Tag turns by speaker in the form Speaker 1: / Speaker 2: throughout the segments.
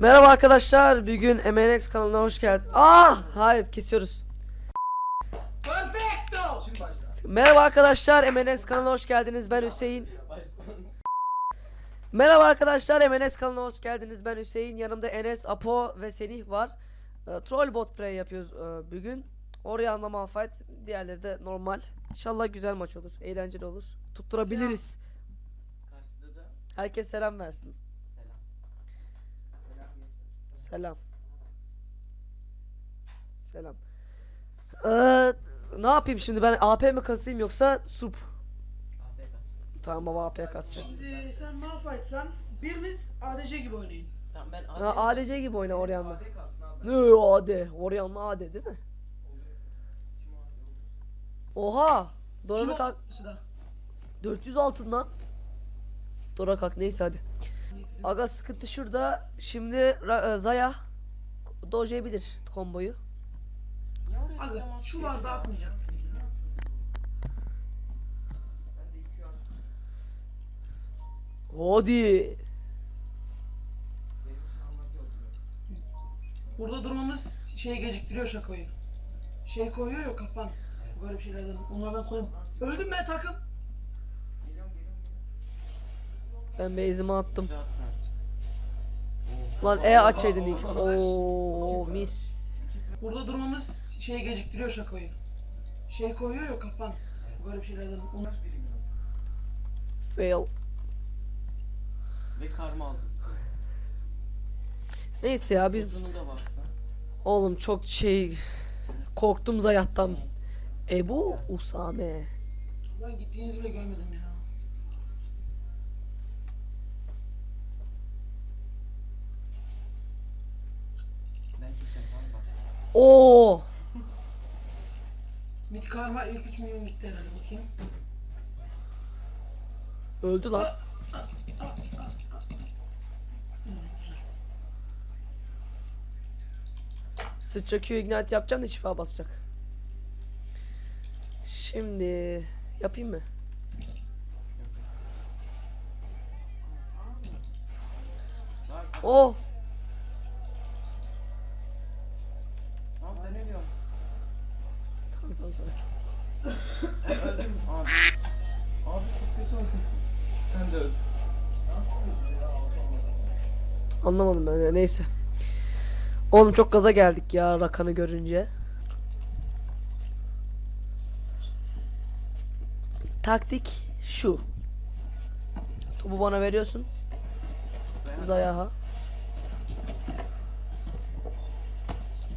Speaker 1: Merhaba arkadaşlar. Bir gün MNX kanalına hoş geldin. Ah, hayır kesiyoruz.
Speaker 2: Perfecto!
Speaker 1: Merhaba arkadaşlar. MNX kanalına hoş geldiniz. Ben Hüseyin. Merhaba arkadaşlar. MNX kanalına hoş geldiniz. Ben Hüseyin. Yanımda Enes, Apo ve Senih var. E, troll bot play yapıyoruz e, bugün. Oraya anlama fight. Diğerleri de normal. İnşallah güzel maç olur. Eğlenceli olur. Tutturabiliriz.
Speaker 3: Karşıda da
Speaker 1: Herkes selam versin.
Speaker 3: Selam.
Speaker 1: Selam. Ee, ne yapayım şimdi ben AP mi kasayım yoksa sup? Tamam baba AP kasacağım.
Speaker 2: Şimdi sen Malphite'san biriniz ADC gibi oynayın.
Speaker 3: Tamam ben
Speaker 1: Ha, ADC gibi oyna Orion'la.
Speaker 3: AD.
Speaker 1: Ne AD? Orion'la AD değil mi? Oha! Dora kalk
Speaker 2: o? da.
Speaker 1: 400 altından. Dora kalk neyse hadi. Aga sıkıntı şurada. Şimdi e, Zaya dojlayabilir komboyu.
Speaker 2: Aga şu
Speaker 3: de iki an-
Speaker 1: Hadi.
Speaker 2: Burada durmamız şey geciktiriyor şakoyu. Şey koyuyor ya kapan. Bu garip şeylerden. Onlardan koyayım. Öldüm ben takım.
Speaker 1: Ben base'imi attım. Lan E açaydın ilk. Oo mis.
Speaker 2: Burada durmamız şey geciktiriyor şakoyu. Şey koyuyor ya kapan. Bu garip şeylerden. Onlar...
Speaker 1: Fail.
Speaker 3: Ve karma aldı skoru.
Speaker 1: Neyse ya biz
Speaker 3: Hızını da bastı.
Speaker 1: oğlum çok şey korktum Zayat'tan. Ebu Usame.
Speaker 2: Ben gittiğinizi bile görmedim ya.
Speaker 3: Ben keseceğim tamam bak.
Speaker 1: Oo.
Speaker 2: Mid karma ilk 3 milyon gitti herhalde bakayım.
Speaker 1: Öldü lan. Sıçra Q ignite yapacağım da şifa basacak. Şimdi yapayım mı? Oh.
Speaker 3: Tamam
Speaker 1: tamam tamam.
Speaker 3: Öldüm abi. Abi çok kötü oldun. Sen de öldün.
Speaker 1: Anlamadım ben de neyse. Oğlum çok gaza geldik ya Rakan'ı görünce. Taktik şu. Topu bana veriyorsun. Zayaha.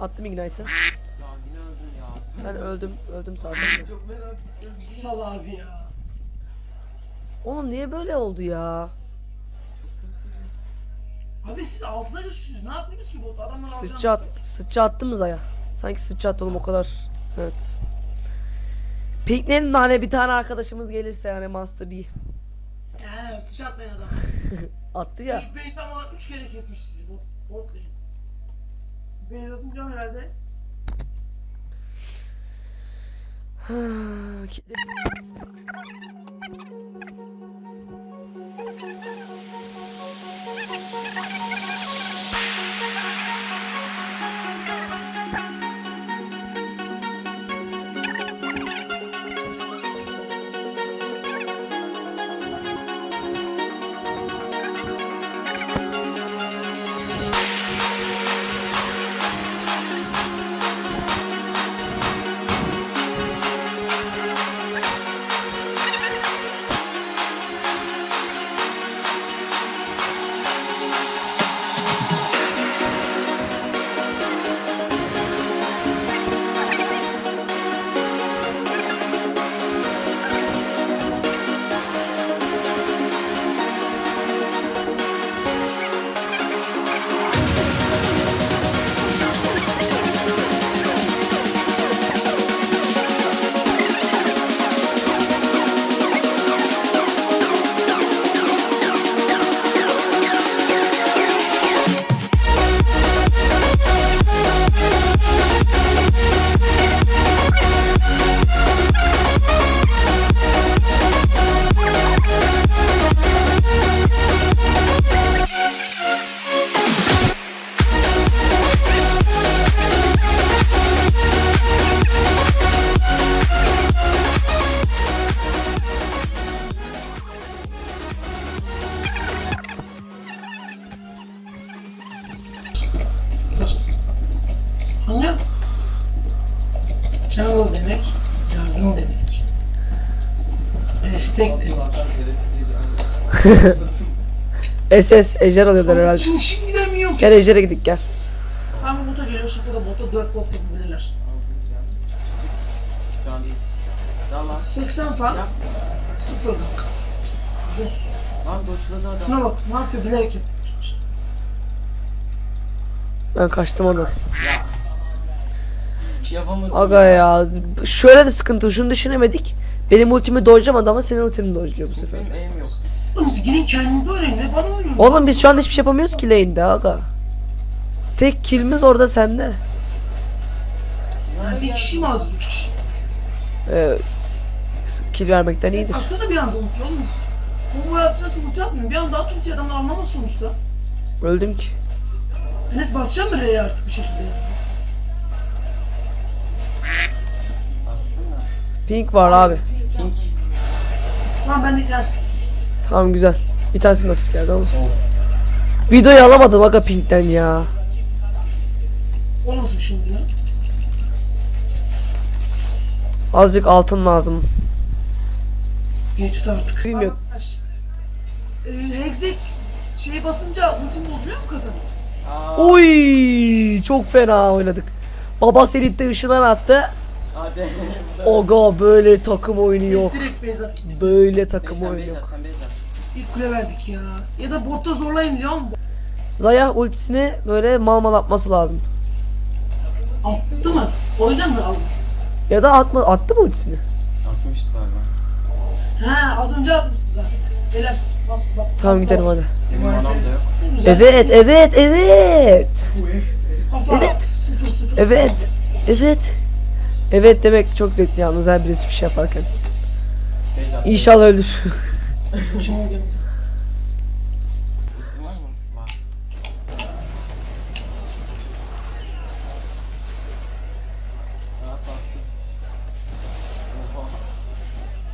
Speaker 1: Attım Ignite'ı. Ben öldüm. Öldüm zaten.
Speaker 3: Çok merak ettim.
Speaker 2: Sal abi ya.
Speaker 1: Oğlum niye böyle oldu ya?
Speaker 2: Abi siz altıda üstsünüz. Ne yapıyorsunuz ki bot? Adamlar alacağını
Speaker 1: Sıçra, at, sıçra attı mı Zaya? Sanki sıçra attı oğlum o kadar. Evet. Pinklerin hani bir tane arkadaşımız gelirse yani Master Yi.
Speaker 2: Yani sıçratmayın adam.
Speaker 1: Attı ya.
Speaker 2: İlk base ama 3 kere kesmiş sizi bot. Bot lane. Base atınca herhalde.
Speaker 1: Kitle-
Speaker 2: Tek
Speaker 1: SS ejder alıyorlar herhalde.
Speaker 2: Şimdi şimdiden milyon
Speaker 1: Gel ejdere gidik gel.
Speaker 2: Bu bota geliyor şaka da bota 4 bot yapabilirler.
Speaker 3: Şu an değil. Tamam.
Speaker 2: 80 fan. 0 bak.
Speaker 3: Lan doçladı adam.
Speaker 2: Şuna bak ne yapıyor bilerek yapıyor.
Speaker 1: Ben kaçtım oradan.
Speaker 3: Yapamadım.
Speaker 1: Aga ya. Şöyle de sıkıntı. Şunu düşünemedik. Benim ultimi dojlamadı ama senin ultini dojluyor bu sefer.
Speaker 3: Benim aim yok.
Speaker 2: Oğlum gidin kendinize oynayın ne bana oynayın.
Speaker 1: Oğlum biz şu anda hiçbir şey yapamıyoruz ki lane'de aga. Tek kill'imiz orada sende.
Speaker 2: Yani bir kişi mi alacağız 3 kişi?
Speaker 1: Ee, kill vermekten iyidir.
Speaker 2: Atsana bir anda ulti oğlum. Bu bu yaptığına ulti atmıyor. Bir anda at ulti adamlar anlamaz sonuçta.
Speaker 1: Öldüm ki.
Speaker 2: Enes basacağım mı R'ye artık bir şekilde?
Speaker 1: Pink var abi.
Speaker 3: Pink.
Speaker 2: Tamam ben de internet.
Speaker 1: Tamam güzel. Bir tanesi nasıl geldi ama. Videoyu alamadım aga Pink'ten ya.
Speaker 2: O nasıl bir şey oluyor?
Speaker 1: Azıcık altın lazım.
Speaker 2: Geçti artık.
Speaker 1: Bilmiyorum.
Speaker 2: Arkadaş, Ee, Hexek şey basınca ultim bozuyor mu kadın?
Speaker 1: Oy çok fena oynadık. Baba Serit'te ışından attı.
Speaker 3: Hadi.
Speaker 1: Oga böyle takım oyunu yok.
Speaker 2: Direkt base at.
Speaker 1: Böyle takım oyunu yok.
Speaker 2: İlk kule verdik ya. Ya da botta zorlayın ama
Speaker 1: Zaya ultisini böyle mal mal atması lazım.
Speaker 2: attı mı? O yüzden mi aldınız?
Speaker 1: Ya da atma attı mı ultisini?
Speaker 3: Atmıştı galiba.
Speaker 2: He az önce atmıştı zaten. Beyler bas bak.
Speaker 1: Tamam
Speaker 2: bas,
Speaker 1: gidelim
Speaker 2: bas.
Speaker 1: hadi.
Speaker 3: Benim anam da yok.
Speaker 1: Evet evet evet. Evet. Evet. Evet. Evet demek çok zevkli yalnız her birisi bir şey yaparken. İnşallah ölür.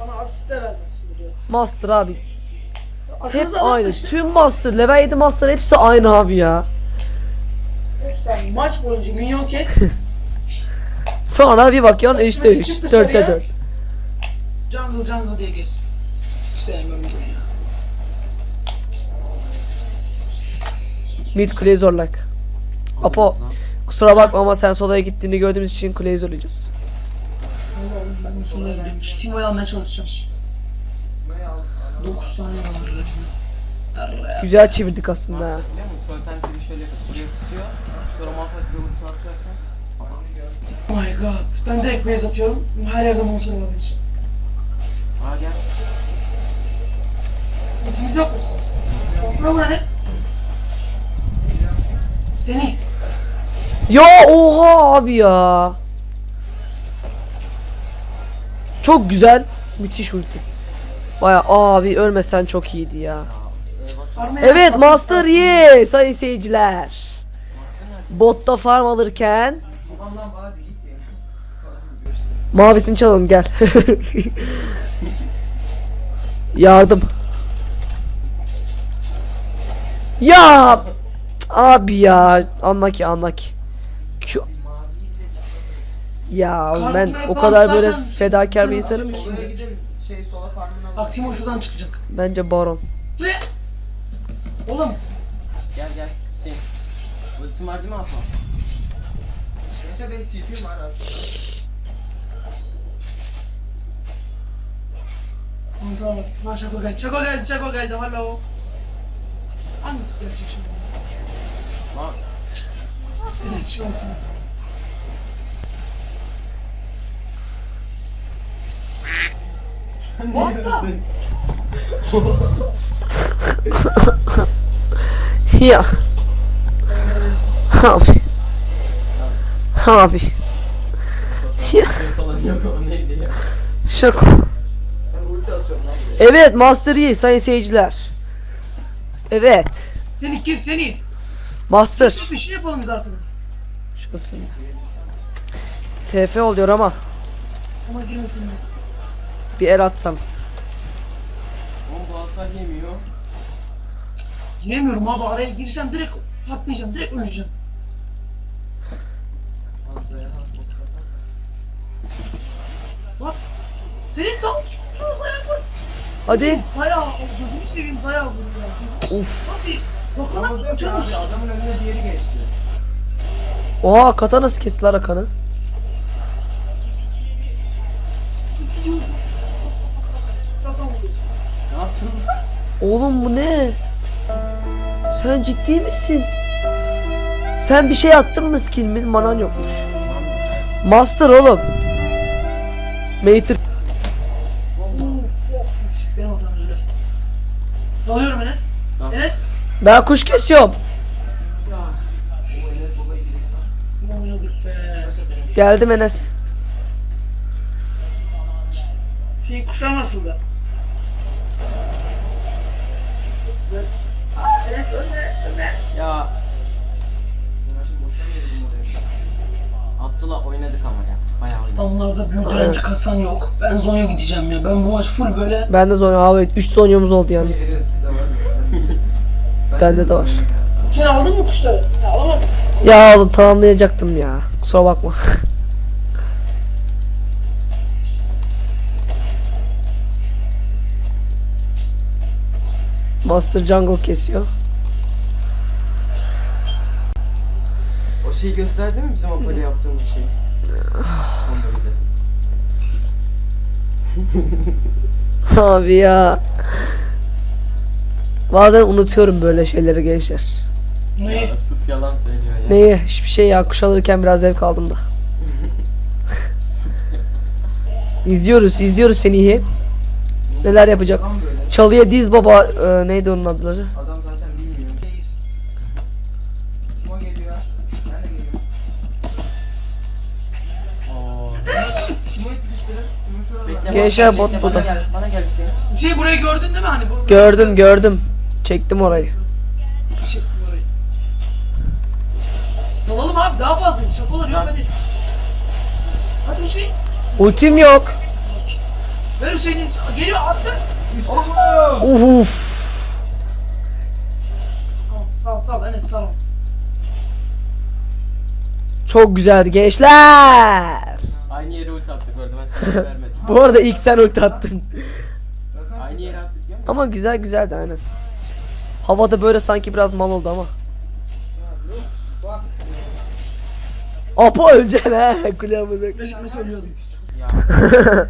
Speaker 2: Bana asist de vermesin diyor.
Speaker 1: Master abi. Hep
Speaker 2: Arkanıza
Speaker 1: aynı.
Speaker 2: işte.
Speaker 1: Tüm Master, level 7 Master hepsi aynı abi ya.
Speaker 2: Hep sen maç boyunca minyon kes.
Speaker 1: Sonra bir bakıyorsun 3'te 3, 4'te 4.
Speaker 2: jungle jungle diye kes. Sevmiyorum bunu ya.
Speaker 1: Mid kuleyi zorlak. Apo kusura bakma ama sen solaya gittiğini gördüğümüz için kuleyi zorlayacağız.
Speaker 2: Ben sonuna gidiyorum. Timo'yu almaya çalışacağım. 9 tane var.
Speaker 1: Güzel çevirdik aslında ha.
Speaker 3: şöyle kısıyor. Sonra Malphite bir ulti atarken.
Speaker 2: Oh my god. Ben direkt base atıyorum. Her yerde monitör olabilir.
Speaker 3: Aa gel.
Speaker 2: Ultimiz yok mu? Ne bu Enes? Seni.
Speaker 1: Ya oha abi ya. Çok güzel. Müthiş ulti. Baya abi ölmesen çok iyiydi ya. Evet. Master ye sayın seyirciler. Botta farm alırken
Speaker 3: Hadi git ya.
Speaker 1: mavisini çalalım gel. Yardım. Ya abi ya anla ki anla ki. Şu- Ya ben o kadar böyle fedakar bir insanım ki.
Speaker 3: Şey
Speaker 2: Bak Timo şuradan çıkacak.
Speaker 1: Bence baron.
Speaker 2: Oğlum
Speaker 3: Gel gel. Şey. Ultim var değil mi Apo? Neyse benim TP'm var aslında.
Speaker 2: Tamam tamam. Lan Şako geldi. Şako geldi. Şako geldi. Hello. Hangisi gerçek şimdi?
Speaker 3: Lan
Speaker 2: Evet çıkmasınız. What the?
Speaker 1: Ya abi. Abi. Şaka. Evet Master Yi sayın seyirciler. Evet.
Speaker 2: Seni gir seni.
Speaker 1: Master.
Speaker 2: Bir şey yapalım biz arkadan.
Speaker 1: TF oluyor ama
Speaker 2: Ama girmesin de.
Speaker 1: bir el atsam.
Speaker 3: Oğlum hasar yemiyor.
Speaker 2: Giremiyorum abi araya girsem direkt patlayacağım. Direkt öleceğim. Bak. Senin daha çok ayak var.
Speaker 1: Hadi.
Speaker 2: Zaya gözünü seveyim Zaya vurdu ya.
Speaker 1: Uf.
Speaker 2: Abi
Speaker 3: Ama
Speaker 2: bakana
Speaker 3: abi
Speaker 2: bakıyoruz.
Speaker 3: adamın önüne diğeri geçti.
Speaker 1: Oha kata nasıl kestiler Hakan'ı?
Speaker 3: Ne yaptın?
Speaker 1: Oğlum bu ne? Sen ciddi misin? Sen bir şey attın mı skill mi? Manan yokmuş. Master oğlum. Mater.
Speaker 2: Benim. Dalıyorum Enes. Enes.
Speaker 1: Ben kuş kesiyorum.
Speaker 2: Ya ne oynadık be.
Speaker 1: Geldim Enes.
Speaker 2: Şey kuşlar nasıldı? Güzel. Aa, Enes önde. Önde.
Speaker 3: Ya. Abdullah oynadık ama ya. Bayağı oynadık.
Speaker 2: Adamlarda büyük direnci kasan yok. Ben Zonya gideceğim ya. Ben bu maç full böyle
Speaker 1: Ben de Zonya abi 3 Zonya'mız oldu yalnız. Bende de var.
Speaker 2: Sen aldın mı kuşları? Ya alamadım.
Speaker 1: Ya oğlum tamamlayacaktım ya. Kusura bakma. Master Jungle kesiyor.
Speaker 3: Şeyi gösterdi mi bizim Apollo yaptığımız şey?
Speaker 1: Abi ya. Bazen unutuyorum böyle şeyleri gençler.
Speaker 2: Neyi?
Speaker 3: Ya sus yalan söylüyor ya.
Speaker 1: Neyi? Hiçbir şey ya. Kuş alırken biraz zevk aldım da. İzliyoruz, izliyoruz seni iyi. Neler yapacak? Çalıya diz baba e, neydi onun adları? Gençler bot
Speaker 3: bana
Speaker 1: burada.
Speaker 3: Gel, bana gel Hüseyin.
Speaker 2: Şey burayı gördün değil mi hani? Bu,
Speaker 1: Gördüm, gördüm. Çektim orayı.
Speaker 2: Çektim orayı. Dalalım abi daha fazla. Şapalar yok hadi. Hadi Hüseyin.
Speaker 1: Ultim yok.
Speaker 2: Ver Hüseyin'in. Geliyor attı.
Speaker 1: Uf uf.
Speaker 2: Tamam sal sal Enes sal.
Speaker 1: Çok güzeldi gençler.
Speaker 3: Aynı yere ulti attık orada ben sana vermedim.
Speaker 1: Bu arada ilk sen ulti attın.
Speaker 3: Aynı yere attık mi?
Speaker 1: Ama güzel güzeldi aynen. Havada böyle sanki biraz mal oldu ama. Apo öleceksin ha kulağımıza.
Speaker 2: Buraya gitmesi ölüyordum.
Speaker 3: Ya.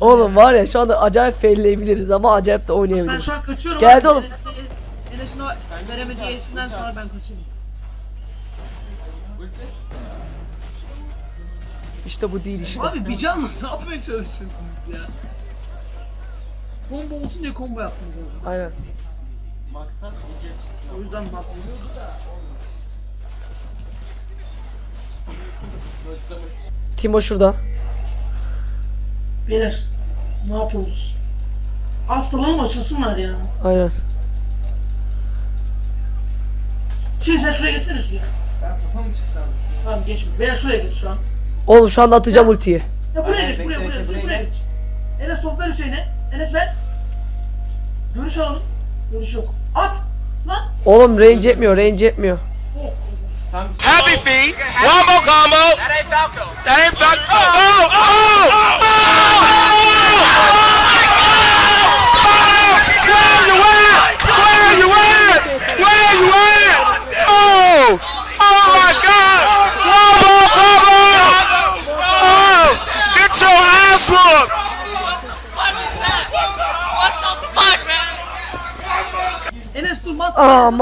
Speaker 1: Oğlum var ya şu anda acayip failleyebiliriz ama acayip de
Speaker 2: Ben
Speaker 1: oynayabiliriz.
Speaker 2: şu an kaçıyorum
Speaker 1: Geldi
Speaker 2: abi.
Speaker 1: oğlum.
Speaker 2: Enes'in- o veremediği esinden sonra ben kaçıyorum.
Speaker 1: İşte bu değil işte.
Speaker 2: Abi bir canla ne yapmaya çalışıyorsunuz ya? Combo olsun diye combo yaptınız orada.
Speaker 1: Aynen.
Speaker 3: Maksat iyice çıksın.
Speaker 2: O yüzden.
Speaker 3: Başlamış.
Speaker 1: Timo şurada.
Speaker 2: Beyler ne yapıyoruz? Hastalanım açılsınlar ya.
Speaker 1: Aynen.
Speaker 2: Şimdi sen şuraya geçsene şuraya.
Speaker 3: Ben kafa mı çıksam?
Speaker 2: Tamam geçme. Beyler şuraya geç şu an.
Speaker 1: Oğlum şu anda atacağım ultiyi.
Speaker 2: Ya buraya
Speaker 3: Aynen,
Speaker 2: geç, buraya,
Speaker 3: bekle,
Speaker 2: buraya,
Speaker 3: bekle, buraya
Speaker 2: buraya geç. Enes top ver Hüseyin'e. Enes ver. Görüş alalım. Görüş yok. At! Lan!
Speaker 1: Oğlum range etmiyor, range etmiyor.
Speaker 2: Oh.
Speaker 3: Tam
Speaker 4: Happy feet. One more combo. That ain't Falco. That ain't Falco. Oh, oh, oh, oh, Where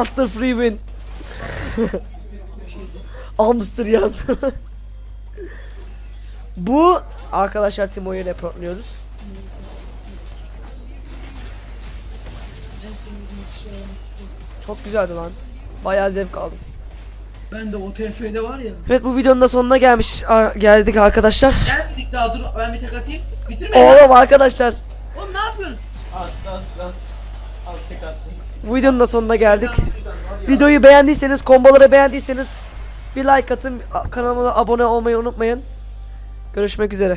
Speaker 2: mas.
Speaker 1: Aa Master Free Win. Amster yazdı. Bu arkadaşlar Timo'yu reportluyoruz. Çok güzeldi lan. Bayağı zevk aldım.
Speaker 2: Ben de o TF'de var ya.
Speaker 1: Evet bu videonun da sonuna gelmiş ar- geldik arkadaşlar.
Speaker 2: Gelmedik daha dur ben bir tek atayım. Bitirme ya.
Speaker 1: Oğlum arkadaşlar
Speaker 2: Oğlum ne yapıyorsunuz?
Speaker 3: az az az. Az tek attım.
Speaker 1: Videonun da sonuna geldik. Videoyu beğendiyseniz, komboları beğendiyseniz bir like atın, kanalıma abone olmayı unutmayın. Görüşmek üzere.